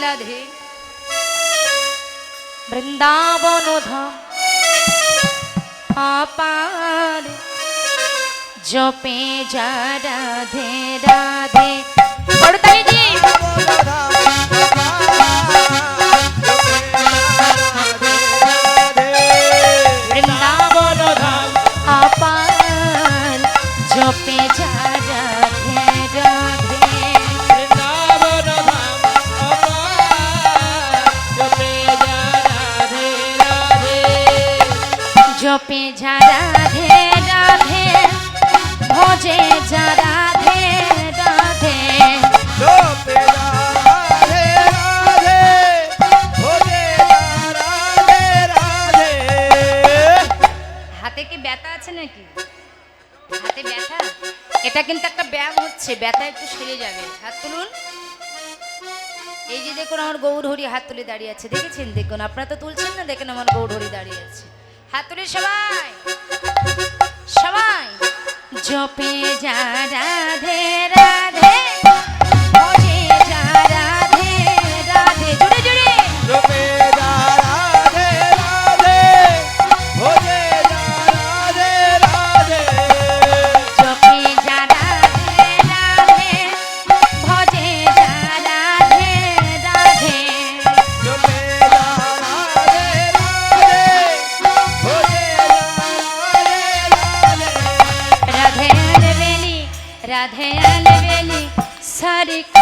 রাধে বৃন্দাবন ধাম আপার জপে যা রাধে রাধে বড়তালি জি বৃন্দাবন ধাম আপার জপে যা এটা কিন্তু একটা ব্যায়াম হচ্ছে ব্যথা একটু সেরে যাবে। হাত তুলুন। এই যে দেখুন আমার গৌরহরি হাত তুলে দাঁড়িয়ে আছে দেখেছেন? দেখুন আপনারা তো তুলছেন না দেখেন আমার গৌরহরি দাঁড়িয়ে আছে। হাত তুলে সবাই। সবাই। জপে যা রাধে রাধে রাধে আলবেলি সরকার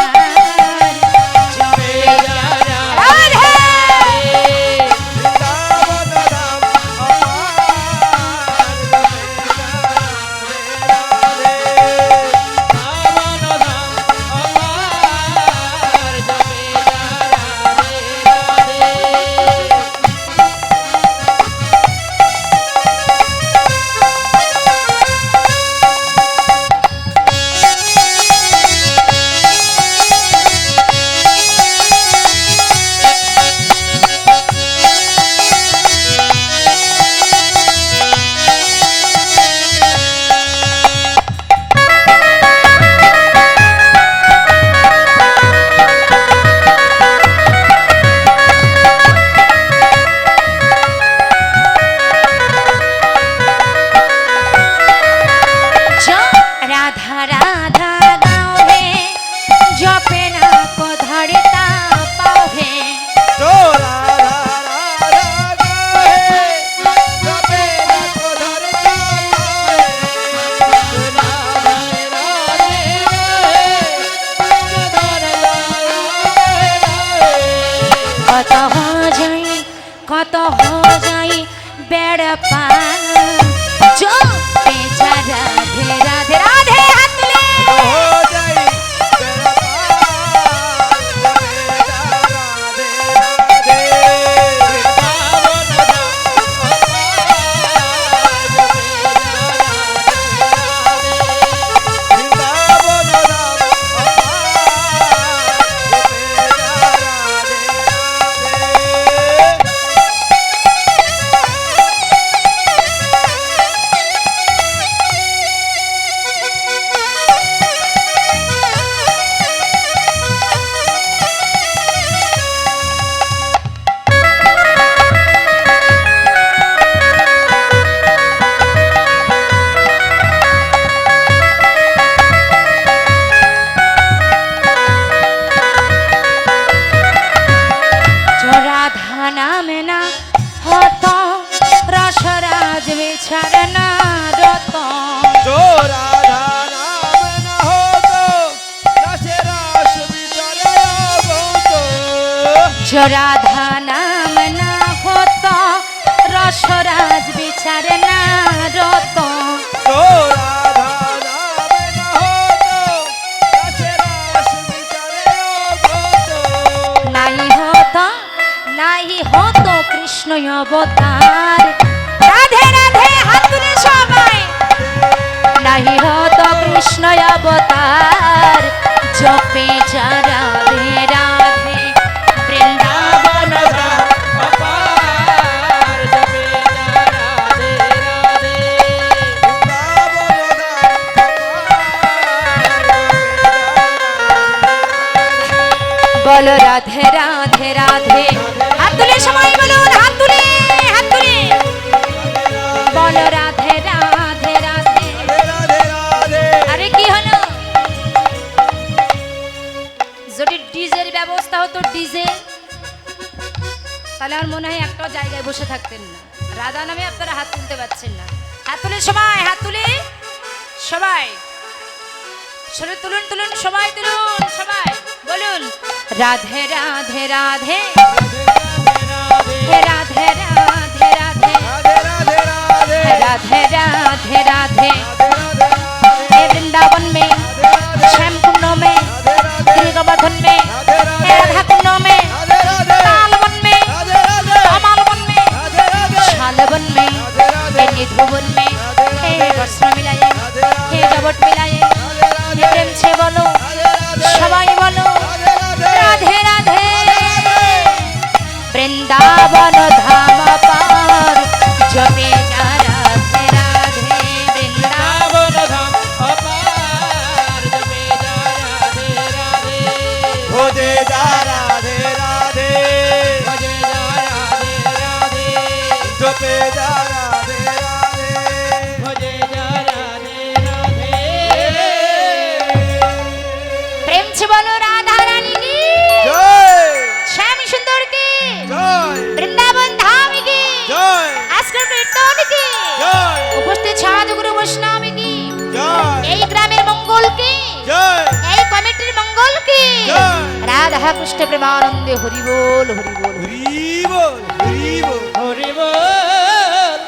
বেড়া পান। জপে যা রাধে রাধে রাধে হাত রাধা নাম না হত রসরাজ বিচার না রত নাই হত নাই হত কৃষ্ণ অবতার। রাধে রাধে হাত তুলে সবাই। নাই হত কৃষ্ণ অবতার জপে রাধে রাধে রাধে। হাত তুলে সবাই বলুন, হাত তুলে হাত তুলে। বলো রাধে রাধে রাধে। আরে কি হলো? যদি ডিজের ব্যবস্থা হতো ডিজে, তাহলে আমার মনে হয় একটাও জায়গায় বসে থাকতেন না। রাধা নামে আপনারা হাত তুলতে পারছেন না। হাত তুলে সবাই, হাত তুলে। সবাই। শরীর তুলুন তুলুন, সবাই তুলুন, সবাই। বলুন রাধে রাধে রাধে भोजे जा राधे राधे जपे जा राधे राधे প্রেম সে বলো রাধা রানী কি जय শ্যাম সুন্দর কি जय বৃন্দাবন ধাম কি जय আজকের কীর্তন কি जय উপস্থিত সাধুগুরু বৈষ্ণব কি जय এই গ্রামের মঙ্গল কি जय এই কমিটির মঙ্গল কি জয়। রাধা কৃষ্ণ প্রেমানন্দে হরি বল হরি বল হরি বল হরি বল হরি বল